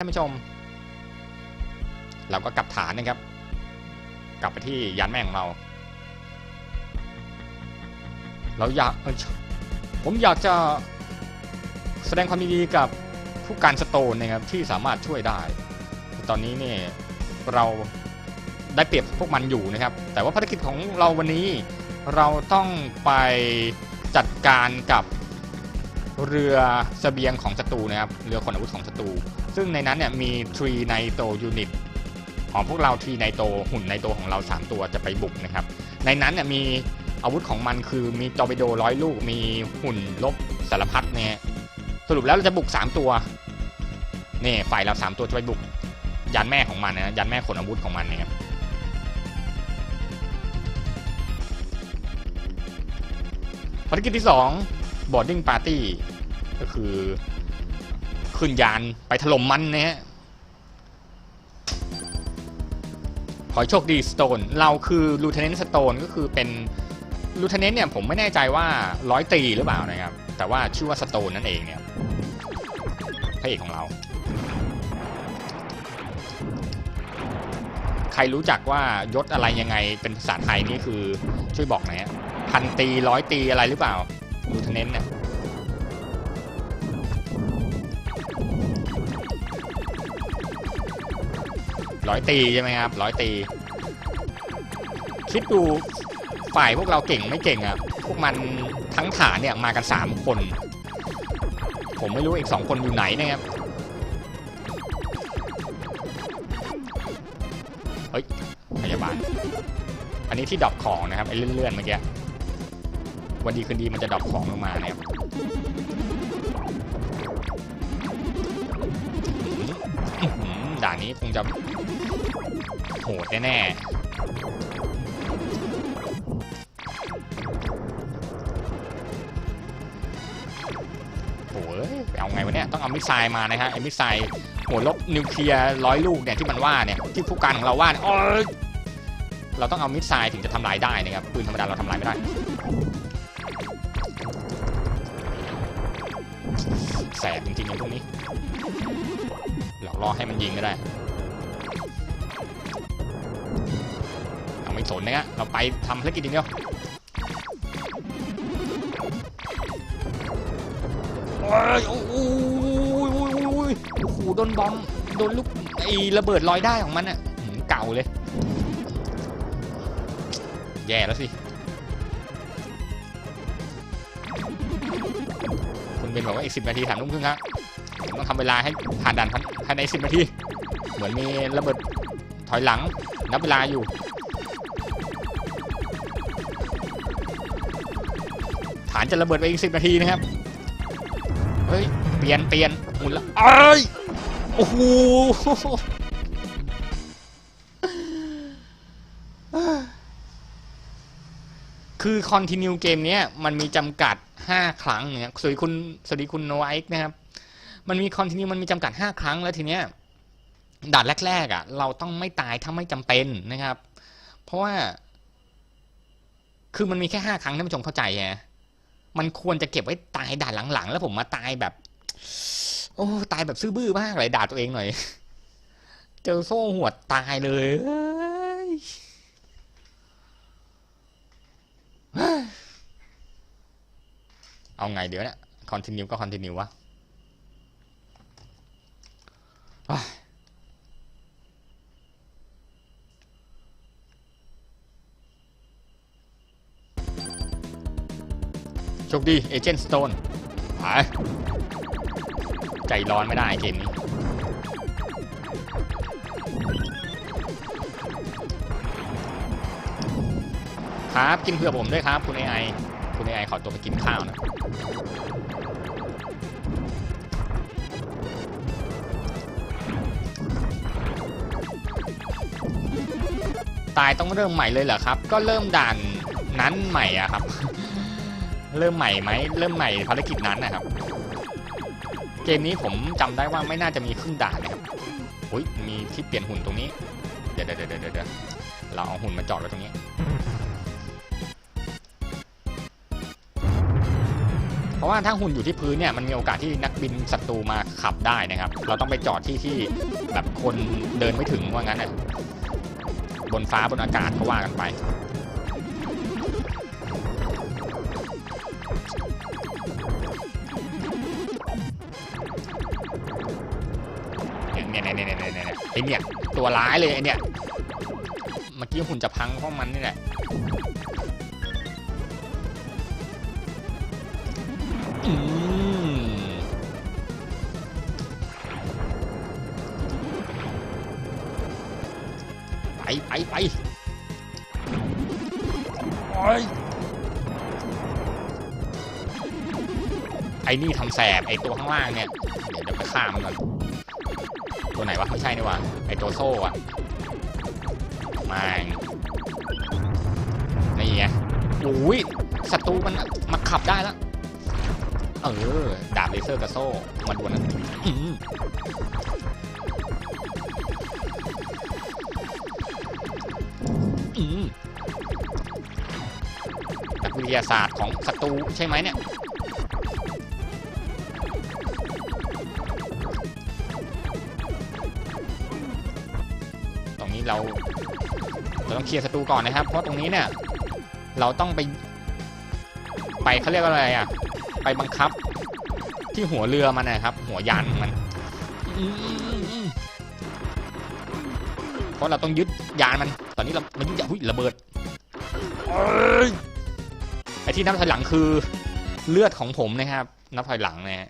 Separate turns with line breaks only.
ท่านผู้ชม เราก็กลับฐานนะครับ กลับไปที่ยานแม่ของเรา เราอยากผมอยากจะแสดงความดีกับผู้การสโตนนะครับที่สามารถช่วยได้ ตอนนี้เนี่ยเราได้เปรียบพวกมันอยู่นะครับ แต่ว่าภารกิจของเราวันนี้เราต้องไปจัดการกับ เรือเสบียงของศัตรูนะครับ เรือขนอาวุธของศัตรู ซึ่งในนั้นเนี่ยมีทรีไนโตยูนิตของพวกเราทรีไนโตหุ่นไนโตของเรา 3 ตัวจะไปบุกนะครับ ในนั้นเนี่ยมีอาวุธของมันคือมีตอร์ปิโดร้อยลูก มีหุ่นลบสารพัดเนี่ยสรุปแล้วเราจะบุก 3 ตัวนี่ฝ่ายเรา 3 ตัวจะไปบุกยานแม่ของมันนะยานแม่ขนอาวุธของมันนะครับภารกิจที่ 2 boarding party ก็คือขึ้นยานไปถล่มมันนะฮะขอโชคดีสโตนเราคือลูเทนเนนต์สโตนก็คือเป็นลูเทนเนนต์เนี่ยผมไม่แน่ใจว่าร้อยตีหรือเปล่านะครับ แต่ว่าชื่อว่าสโตนนั่นเองเนี่ยพระเอกของเรา ใครรู้จักว่ายศอะไรยังไงเป็นภาษาไทยนี่คือช่วยบอกหน่อยฮะพันตีร้อยตีอะไรหรือเปล่า ลูเนเนนต์เนี่ยร้อยตีใช่ไหมครับร้อยตี คิดดูฝ่ายพวกเราเก่งไม่เก่งอะ่ะพวกมันทั้งฐานเนี่ยมากันสามคน ผมไม่รู้อีกสองคนอยู่ไหนนะครับเฮ้ยพยาบาล อันนี้ที่ดรอปของนะครับไอ้เลื่อนๆเมื่อกี้ วันดีคืนดีมันจะดรอปของลงมานะครับอื้อหือด่านนี้คงจะโหดแน่ๆโอ้ยเอาไงวะเนี่ย ต้องเอามิสไซล์มานะฮะไอ้มิสไซล์หัวลบนิวเคลียร์ร้อยลูกเนี่ยที่มันว่าเนี่ยที่ผู้การของเราว่าเนี่ยโอ๊ยเราต้องเอามิสไซล์ถึงจะทำลายได้นะครับปืนธรรมดาเราทำลายไม่ได้ แสบจริงๆไอ้พวกนี้ หลอกล่อให้มันยิงก็ได้เราไม่สนนะฮะเราไปทำภารกิจอย่างเดียวโอ้ยโอ้โหโอ้ยโอ้โหโดนบอมโดนลูกไอ้ระเบิดลอยได้ของมันอะเก่าเลย แย่แล้วสิ เบนบอกว่าอีกสินาทีถามทุ่มครึ่งครับต้องทำเวลาให้ผ่านด่านภายในสิบนาที เหมือนมีระเบิดถอยหลังนับเวลาอยู่ ฐานจะระเบิดไปอีกสิบนาทีนะครับ เฮ้ย เปลี่ยนเปลี่ยนหมุนละเอ้ย โอ้โห คือคอนติเนียเกมเนี้ยมันมีจำกัด 5 ครั้งเนี่ยสวัสดีคุณสวัสดีคุณโนไอค์นะครับ มันมีคอนติเนียมันมีจำกัด 5 ครั้งแล้วทีเนี้ยด่านแรกๆอะ เราต้องไม่ตายถ้าไม่จำเป็นนะครับ เพราะว่า คือมันมีแค่ห้าครั้งท่านผู้ชมเข้าใจไงมันควรจะเก็บไว้ตายด่านหลังๆ แล้วผมมาตายแบบ โอ้ตายแบบซื่อบื้อมากเลยด่าตัวเองหน่อย เจอโซ่หวดตายเลย เอาไงเดี๋ยวเนี่ยคอนติเนียก็คอนติเนียวะโชคดี เอเจนต์สโตนไปใจร้อนไม่ได้เกมนี้ครับ กินเผื่อผมด้วยครับ คุณไอไอ คุณไอขอตัวไปกินข้าวนะตายต้องเริ่มใหม่เลยเหรอครับ ก็เริ่มด่านนั้นใหม่อะครับ เริ่มใหม่ไหมเริ่มใหม่ภารกิจนั้นนะครับ เกมนี้ผมจำได้ว่าไม่น่าจะมีครึ่งด่านนะครับอุ้ยมีที่เปลี่ยนหุ่นตรงนี้ เดี๋ยวเดี๋ยวเดี๋ยวเดี๋ยวเราเอาหุ่นมาจอดไว้ตรงนี้ ราะว่าถ้าหุ่นอยู่ที่พื้นเนี่ยมันมีโอกาสที่นักบินศัตรูมาขับได้นะครับ เราต้องไปจอดที่ที่แบบคนเดินไม่ถึงว่างั้นนะบนฟ้าบนอากาศก็ว่ากันไป เนี่ยเนี่ยเนี่ยเนี่ยเนี่ยไอเนี่ยตัวร้ายเลยไอเนี่ย เมื่อกี้หุ่นจะพังเพราะมันนี่แหละ อืมไปไปไปโอ้ยไอ้นี่ทำแสบ ไอ้ตัวข้างล่างเนี่ย เดี๋ยวเดี๋ยวไปฆ่ามันก่อนตัวไหนวะ ไม่ใช่นี่วะไอตัวโซ่อะมานี่ไงโอ้ยศัตรูมันมาขับได้แล้ว เออดาบเลเซอร์กับโซ่มาดวลกันอื้อหืออื้อนักวิทยาศาสตร์ของศัตรูใช่ไหมเนี่ยตรงนี้เราเราต้องเคลียร์ศัตรูก่อนนะครับ เพราะตรงนี้เนี่ย เราต้องไป ไปเขาเรียกว่าอะไรอะ ไปบังคับ ที่หัวเรือมันนะครับ หัวยานมันเพราะเราต้องยึดยานมัน ตอนนี้เรามันยึดยานหุ้ยระเบิดไอ้ที่นับถอยหลังคือเลือดของผมนะครับ นับถอยหลังนะฮะ